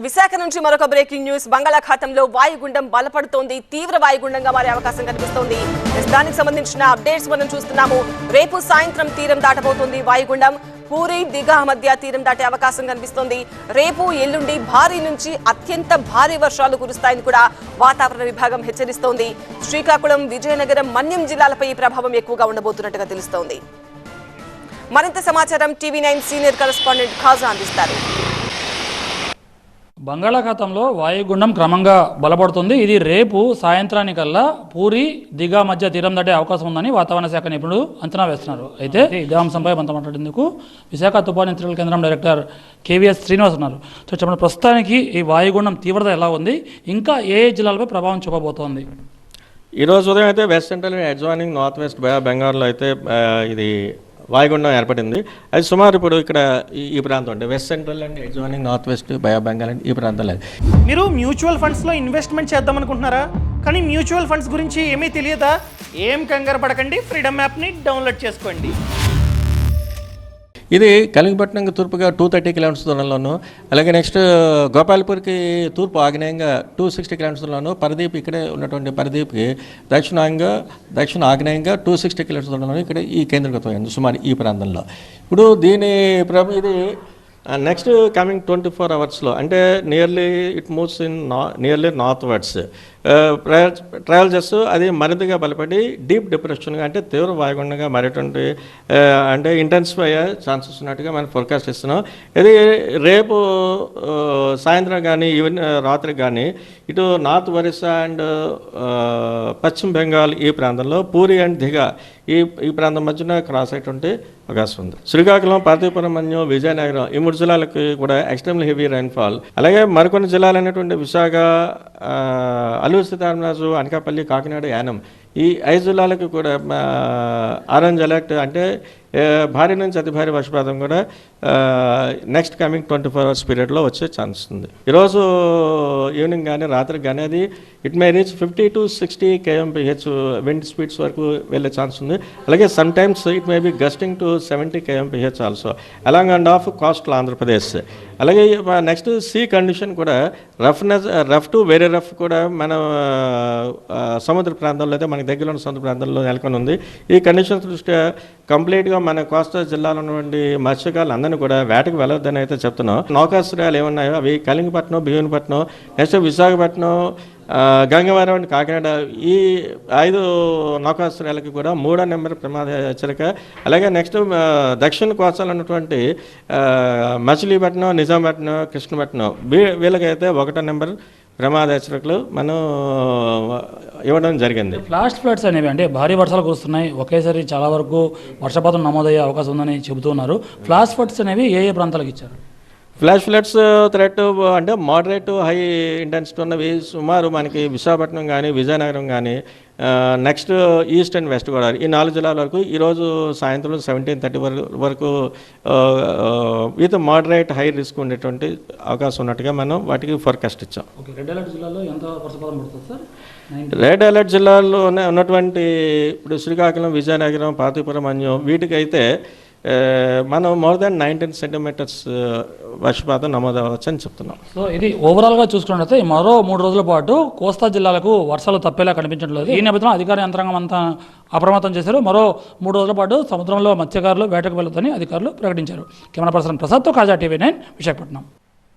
ఇక విశాఖ నుంచి మరొక బ్రేకింగ్ న్యూస్ బంగాళాఖాతంలో వాయుగుండం బలపడుతోంది. తీవ్ర వాయుగుండంగా మారే అవకాశం కనిపిస్తోంది. దానికి సంబంధించిన అప్డేట్స్ మనం చూస్తున్నాము. రేపు సాయంత్రం తీరం దాటబోతోంది వాయుగుండం. పూరి దిగా మధ్య తీరం దాటే అవకాశం కనిపిస్తోంది. రేపు ఎల్లుండి భారీ నుంచి అత్యంత భారీ వర్షాలు కురుస్తాయని కూడా వాతావరణ విభాగం హెచ్చరిస్తోంది. శ్రీకాకుళం విజయనగరం మన్యం జిల్లాలపై ఈ ప్రభావం ఎక్కువగా ఉండబోతున్నట్టుగా తెలుస్తోంది. మరింత సమాచారం TV nine senior correspondent Khaja అందిస్తారు. బంగాళాఖాతంలో వాయుగుండం క్రమంగా బలపడుతుంది. ఇది రేపు సాయంత్రానికల్లా పూరి దిగా మధ్య తీరం దాటే అవకాశం ఉందని వాతావరణ శాఖ నిపుణులు అంచనా వేస్తున్నారు. అయితే ఇదే అంశంపై మనతో మాట్లాడేందుకు విశాఖ తుఫాను హెచ్చరికల కేంద్రం డైరెక్టర్ కేవీఎస్ శ్రీనివాస్ ఉన్నారు. సో చెప్పండి ప్రస్తుతానికి ఈ వాయుగుండం తీవ్రత ఎలా ఉంది? ఇంకా ఏ ఏ జిల్లాలపై ప్రభావం చూపబోతోంది? ఈరోజు ఉదయం అయితే west central adjoining north west బెంగాల్లో అయితే ఇది వాయుగుండం ఏర్పడింది. అది సుమారు ఇప్పుడు ఇక్కడ ఈ ప్రాంతం అంటే west central and adjoining north west bay of Bengal and ఈ ప్రాంతంలో మీరు మ్యూచువల్ ఫండ్స్లో ఇన్వెస్ట్మెంట్ చేద్దాం అనుకుంటున్నారా కానీ మ్యూచువల్ ఫండ్స్ గురించి ఏమీ తెలియదా? ఏం కంగారు పడకండి ఫ్రీడమ్ యాప్ని డౌన్లోడ్ చేసుకోండి. ఇది కలింగపట్నంకి తూర్పుగా టూ థర్టీ కిలోమీటర్స్ దూరంలోను అలాగే నెక్స్ట్ గోపాల్పూర్కి తూర్పు ఆగ్నేయంగా టూ సిక్స్టీ కిలోమీటర్స్ దూరంలోను పరదీప్ ఇక్కడే ఉన్నటువంటి పరదీప్కి దక్షిణాంగా దక్షిణ ఆగ్నేయంగా టూ సిక్స్టీ కిలోమీటర్స్ దూరంలో ఇక్కడ ఈ కేంద్రీకృతమైంది సుమారు ఈ ప్రాంతంలో. ఇప్పుడు దీని ప్రభ ఇది నెక్స్ట్ కమింగ్ ట్వంటీ ఫోర్ అవర్స్లో అంటే నియర్లీ ఇట్ మూవ్స్ ఇన్ నా నియర్లీ నార్త్ వర్డ్స్ ట్రావెల్ చేస్తూ అది మరింతగా బలపడి డీప్ డిప్రెషన్గా అంటే తీవ్ర వాయుగుండంగా మారేటువంటి అంటే ఇంటెన్సిఫై అయ్యే ఛాన్సెస్ ఉన్నట్టుగా మనం ఫోర్కాస్ట్ ఇస్తున్నాం ఇది రేపు సాయంత్రం కానీ ఈవెన్ రాత్రి కానీ ఇటు నార్త్ ఒరిస్సా అండ్ పశ్చిమ బెంగాల్ ఈ ప్రాంతంలో పూరి అండ్ దిగా ఈ ఈ ప్రాంతం మధ్యన క్రాస్ అయ్యేటువంటి అవకాశం ఉంది. శ్రీకాకుళం పార్తీపురం మన్యం విజయనగరం ఈ మూడు జిల్లాలకు కూడా ఎక్స్ట్రీమ్లీ హెవీ రైన్ఫాల్. అలాగే మరికొన్ని జిల్లాలైనటువంటి విశాఖ అల్లూరు సీతారామరాజు అనకాపల్లి కాకినాడ యానం. ఈ ఐదు జిల్లాలకు కూడా ఆరెంజ్ అలర్ట్ అంటే భారీ నుంచి అతి భారీ వర్షపాతం కూడా next coming twenty four hours పీరియడ్లో వచ్చే ఛాన్స్ ఉంది. ఈరోజు ఈవినింగ్ కానీ రాత్రికి కానీ అది it may reach fifty to sixty KMPH wind speeds వరకు వెళ్ళే ఛాన్స్ ఉంది. అలాగే sometimes it may be gusting to seventy KMPH also along and off coastal Andhra Pradesh అలాగే నెక్స్ట్ సీ కండిషన్ కూడా roughness rough to very rough కూడా మన సముద్ర ప్రాంతాల్లో అయితే మనకి దగ్గర ఉన్న సొంత ప్రాంతంలో నెలకొని ఉంది. ఈ కండిషన్స్ దృష్ట్యా కంప్లీట్గా మన కోస్తా జిల్లాలో ఉన్నటువంటి మత్స్యకారులు అందరినీ కూడా వేటకు వెళ్ళొద్దని అయితే చెప్తున్నాం. నౌకాశ్రయాలు ఏమున్నాయో అవి కలింగపట్నం భీమునిపట్నం నెక్స్ట్ విశాఖపట్నం గంగవరం అండ్ కాకినాడ. ఈ ఐదు నౌకాశ్రయాలకి కూడా మూడో నెంబర్ ప్రమాద హెచ్చరిక. అలాగే నెక్స్ట్ దక్షిణ కోస్తాలో ఉన్నటువంటి మచిలీపట్నం నిజాంపట్నం కృష్ణపట్నం. వీ- వీళ్ళకైతే ఒకటో నెంబర్ ప్రమాదశకులు మనం ఇవ్వడం జరిగింది. ఫ్లాష్ ఫ్లడ్స్ అనేవి అంటే భారీ వర్షాలు కురుస్తున్నాయి. ఒకేసారి చాలా వరకు వర్షపాతం నమోదయ్యే అవకాశం ఉందని చెబుతున్నారు ఫ్లాష్ ఫ్లడ్స్ అనేవి ఏ ఏ ప్రాంతాలకు ఇచ్చారు? ఫ్లాష్ ఫ్లడ్స్ థ్రెట్ అంటే మోడరేట్ హై ఇంటెన్సిటీ ఉన్నవి సుమారు మనకి విశాఖపట్నం కానీ విజయనగరం కానీ next east and west Godavari ఈ నాలుగు జిల్లాల వరకు ఈరోజు సాయంత్రం సెవెంటీన్ థర్టీ వరకు వరకు విత్ మోడరేట్ హై రిస్క్ ఉండేటువంటి అవకాశం ఉన్నట్టుగా మనం వాటికి ఫోర్కాస్ట్ ఇచ్చాం. ఓకే రెడ్ అలర్ట్ జిల్లాలో ఎంత వర్షపాతం పడుతుంది సార్? రెడ్ అలర్ట్ జిల్లాల్లో ఉన్న- ఉన్నటువంటి ఇప్పుడు శ్రీకాకుళం విజయనగరం పాతిపురం అన్యం వీటికైతే మనం మోర్ దాన్ నైన్టీన్ సెంటీమీటర్స్ వర్షపాతం నమోదవచ్చు అని చెప్తున్నాం. సో ఇది ఓవరాల్గా చూసుకున్నట్లయితే మరో మూడు రోజుల పాటు కోస్తా జిల్లాలకు వర్షాలు తప్పేలా కనిపించట్లేదు ఈ నేపథ్యంలో అధికార యంత్రాంగం అంతా అప్రమత్తం చేశారు. మరో మూడు రోజుల పాటు సముద్రంలో మత్స్యకారులు వేటకు వెళ్తుందని అధికారులు ప్రకటించారు. కెమెరా పర్సన్ ప్రసాద్తో కాజా టీవీ నైన్ విశాఖపట్నం.